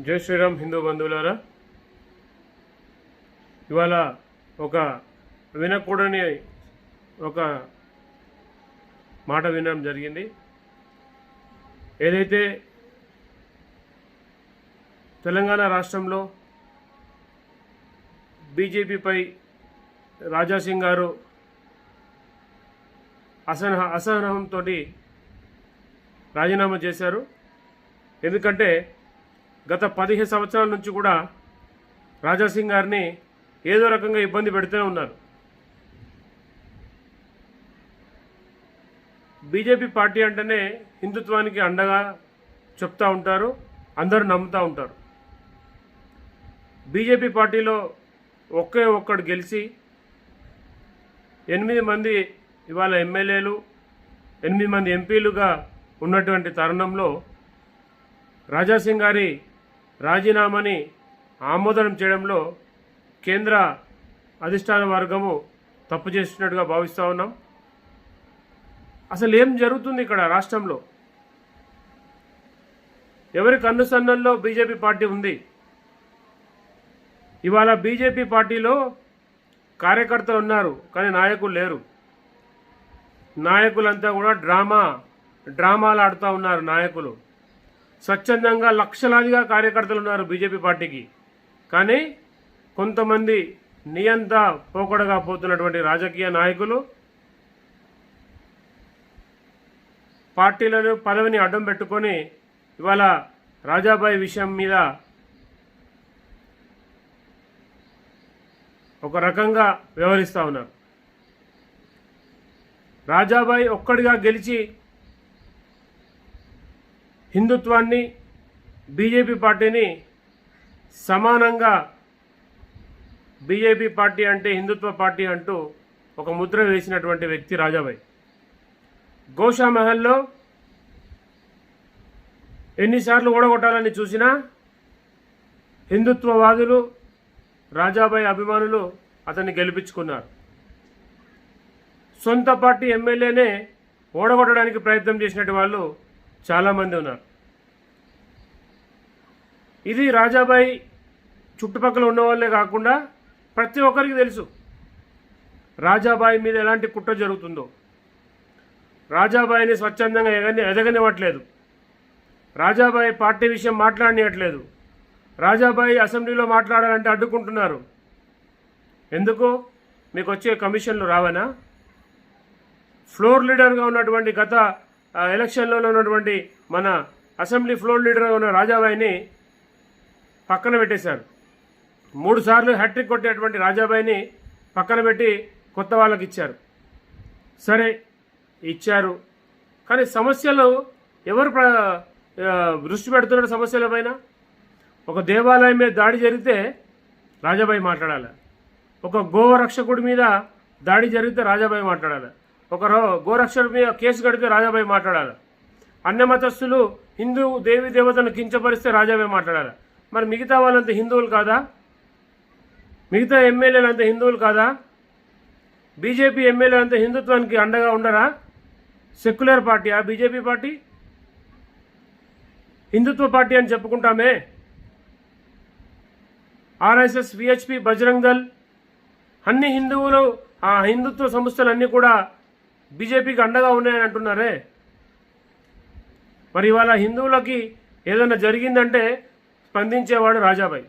జై శ్రీరామ్ హిందూ బంధువులారా. ఇవాళ ఒక వినకూడని ఒక మాట వినడం జరిగింది. ఏదైతే తెలంగాణ రాష్ట్రంలో బీజేపీపై రాజాసింగ్ గారు అసహ అసహనంతో రాజీనామా చేశారు. ఎందుకంటే గత పదిహేను సంవత్సరాల నుంచి కూడా రాజాసింగ్ గారిని ఏదో రకంగా ఇబ్బంది పెడుతూనే ఉన్నారు. బీజేపీ పార్టీ అంటేనే హిందుత్వానికి అండగా చెప్తూ ఉంటారు అందరూ నమ్ముతూ ఉంటారు. బీజేపీ పార్టీలో ఒకే ఒక్కడు గెలిచి ఎనిమిది మంది ఇవాళ ఎమ్మెల్యేలు ఎనిమిది మంది ఎంపీలుగా ఉన్నటువంటి తరుణంలో రాజాసింగ్ గారి రాజీనామాని ఆమోదనం చేయడంలో కేంద్ర అధిష్టాన వర్గము తప్పు చేసినట్టుగా భావిస్తూ ఉన్నాం. అసలు ఏం జరుగుతుంది ఇక్కడ రాష్ట్రంలో? ఎవరి కన్నుసన్నల్లో బీజేపీ పార్టీ ఉంది? ఇవాళ బీజేపీ పార్టీలో కార్యకర్తలు ఉన్నారు కానీ నాయకులు లేరు. నాయకులంతా కూడా డ్రామా డ్రామాలు ఆడుతూ ఉన్నారు నాయకులు. స్వచ్ఛందంగా లక్షలాదిగా కార్యకర్తలు ఉన్నారు బీజేపీ పార్టీకి. కానీ కొంతమంది నియంత పోకడగా పోతున్నటువంటి రాజకీయ నాయకులు పార్టీలను పదవిని అడ్డం పెట్టుకొని ఇవాళ రాజాబాయి విషయం మీద ఒక రకంగా వ్యవహరిస్తూ ఉన్నారు. రాజాబాయి ఒక్కడిగా గెలిచి హిందుత్వాన్ని బీజేపీ పార్టీని సమానంగా బీజేపీ పార్టీ అంటే హిందుత్వ పార్టీ అంటూ ఒక ముద్ర వేసినటువంటి వ్యక్తి రాజాబాయి. గోషా మహల్లో ఎన్నిసార్లు ఓడగొట్టాలని చూసినా హిందుత్వవాదులు రాజాబాయి అభిమానులు అతన్ని గెలిపించుకున్నారు. సొంత పార్టీ ఎమ్మెల్యేనే ఓడగొట్టడానికి ప్రయత్నం చేసినట్టు వాళ్ళు చాలామంది ఉన్నారు. ఇది రాజాబాయి చుట్టుపక్కల ఉన్న వాళ్ళే కాకుండా ప్రతి ఒక్కరికి తెలుసు. రాజాబాయి మీద ఎలాంటి కుట్ర జరుగుతుందో. రాజాబాయిని స్వచ్ఛందంగా ఎగని ఎదగనివ్వట్లేదు. రాజాబాయి పార్టీ విషయం మాట్లాడనివ్వట్లేదు రాజాబాయి అసెంబ్లీలో మాట్లాడాలంటే అడ్డుకుంటున్నారు. ఎందుకు మీకు వచ్చే కమిషన్లు రావనా? ఫ్లోర్ లీడర్గా ఉన్నటువంటి గత ఎలక్షన్లో ఉన్నటువంటి మన అసెంబ్లీ ఫ్లోర్ లీడర్గా ఉన్న రాజాబాయిని పక్కన పెట్టేశారు. మూడు సార్లు హ్యాట్రిక్ కొట్టేటువంటి రాజాబాయిని పక్కన పెట్టి కొత్త వాళ్ళకి ఇచ్చారు. సరే ఇచ్చారు. కానీ సమస్యలు ఎవరు ప్ర దృష్టి పెడుతున్నారు సమస్యల పైన? ఒక దేవాలయం మీద దాడి జరిగితే రాజాబాయి మాట్లాడాలి. ఒక గోవరక్షకుడి మీద దాడి జరిగితే రాజాబాయి మాట్లాడాలి. ఒక గోరక్షణ మీద కేసు కడితే రాజాబాయి మాట్లాడాలి. అన్య మతస్థులు హిందూ దేవి దేవతను కించపరిస్తే రాజాబాయి మాట్లాడాలి. మరి మిగతా వాళ్ళంతా హిందువులు కాదా? మిగతా ఎమ్మెల్యేలు అంతా హిందువులు కాదా? బీజేపీ ఎమ్మెల్యేలు అంతా హిందుత్వానికి అండగా ఉండరా? సెక్యులర్ పార్టీయా? BJP party? హిందుత్వ పార్టీ అని చెప్పుకుంటామే. ఆర్ఎస్ఎస్ విహెచ్పి బజరంగ్ దల్ అన్ని హిందువులు ఆ హిందుత్వ సంస్థలన్నీ కూడా బీజేపీకి అండగా ఉన్నాయని అంటున్నారే? మరి ఇవాళ హిందువులకి ఏదైనా జరిగిందంటే స్పందించేవాడు రాజాబాయి.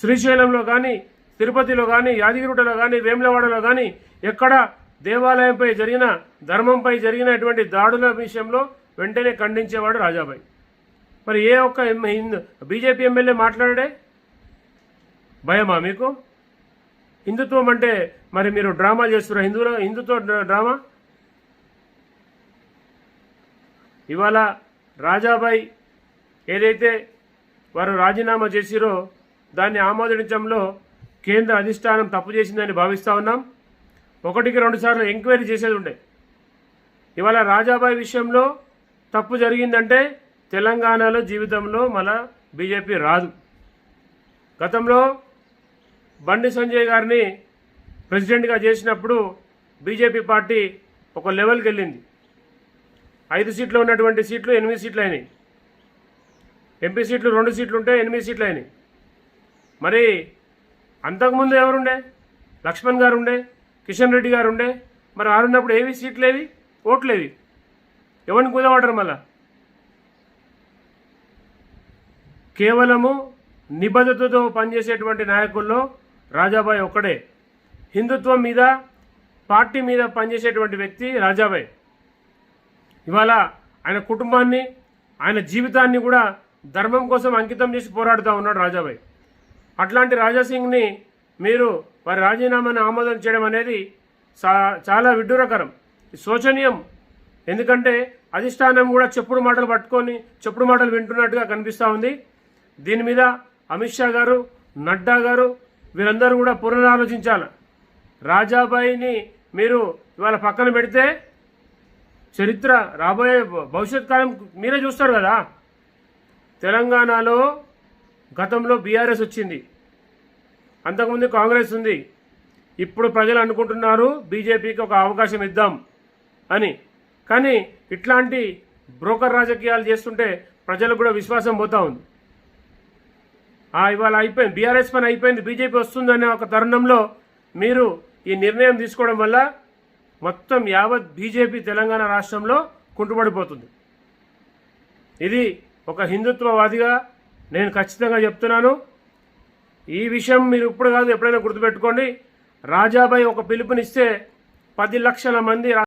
శ్రీశైలంలో కానీ తిరుపతిలో కానీ యాదగిరిగుట్టలో కానీ వేములవాడలో కానీ ఎక్కడ దేవాలయంపై జరిగిన ధర్మంపై జరిగినటువంటి దాడుల విషయంలో వెంటనే ఖండించేవాడు రాజాబాయి. మరి ఏ ఒక్క బీజేపీ ఎమ్మెల్యే మాట్లాడే భయమా మీకు? హిందుత్వం అంటే మరి మీరు డ్రామా చేస్తున్నారు. హిందువుల హిందుత్వ డ్రామా? ఇవాళ రాజాబాయి ఏదైతే వారు రాజీనామా చేసిరో దాన్ని ఆమోదించడంలో కేంద్ర అధిష్టానం తప్పు చేసిందని భావిస్తూ ఉన్నాం. ఒకటికి రెండుసార్లు ఎంక్వైరీ చేసేది ఉండే. ఇవాళ రాజాబాయి విషయంలో తప్పు జరిగిందంటే తెలంగాణలో జీవితంలో మళ్ళా బీజేపీ రాదు. గతంలో బండి సంజయ్ గారిని ప్రెసిడెంట్గా చేసినప్పుడు బీజేపీ పార్టీ ఒక లెవెల్కి వెళ్ళింది. ఐదు సీట్లు ఉన్నటువంటి సీట్లు ఎనిమిది సీట్లు అయినాయి. ఎంపీ సీట్లు రెండు సీట్లు ఉంటే ఎనిమిది సీట్లు అయినాయి. మరి అంతకుముందు ఎవరుండే? లక్ష్మణ్ గారు ఉండే కిషన్ రెడ్డి గారు ఉండే మరి ఆరున్నప్పుడు ఏవి సీట్లు ఏవి ఓట్లేవి. ఎవరిని కుదవడరు మళ్ళా? కేవలము నిబద్ధతతో పనిచేసేటువంటి నాయకుల్లో రాజాబాయ్ ఒక్కడే. హిందుత్వం మీద పార్టీ మీద పనిచేసేటువంటి వ్యక్తి రాజాబాయ్. ఇవాళ ఆయన కుటుంబాన్ని ఆయన జీవితాన్ని కూడా ధర్మం కోసం అంకితం చేసి పోరాడుతూ ఉన్నాడు రాజాబాయ్. అట్లాంటి రాజాసింగ్ని మీరు వారి రాజీనామాను ఆమోదం చేయడం అనేది చాలా విడ్డూరకరం. శోచనీయం. ఎందుకంటే అధిష్టానం కూడా చెప్పుడు మాటలు పట్టుకొని చెప్పుడు మాటలు వింటున్నట్టుగా కనిపిస్తూ ఉంది. దీని మీద అమిత్ షా గారు నడ్డా గారు వీరందరూ కూడా పునరాలోచించాలి. రాజాబాయిని మీరు ఇవాళ పక్కన పెడితే చరిత్ర రాబోయే భవిష్యత్ కాలం మీరే చూస్తారు కదా. తెలంగాణలో గతంలో బీఆర్ఎస్ వచ్చింది. అంతకుముందు కాంగ్రెస్ ఉంది. ఇప్పుడు ప్రజలు అనుకుంటున్నారు బీజేపీకి ఒక అవకాశం ఇద్దాం అని. కానీ ఇట్లాంటి బ్రోకర్ రాజకీయాలు చేస్తుంటే ప్రజలకు కూడా విశ్వాసం పోతా ఉంది. ఇవాళ అయిపోయింది. బీఆర్ఎస్ పని అయిపోయింది. బీజేపీ వస్తుందనే ఒక తరుణంలో మీరు ఈ నిర్ణయం తీసుకోవడం వల్ల మొత్తం యావత్ బీజేపీ తెలంగాణ రాష్ట్రంలో కుంటుపడిపోతుంది ఇది ఒక హిందుత్వవాదిగా నేను ఖచ్చితంగా చెప్తున్నాను. ఈ విషయం మీరు ఇప్పుడు కాదు ఎప్పుడైనా గుర్తుపెట్టుకోండి. రాజాబాయి ఒక పిలుపునిస్తే పది లక్షల మంది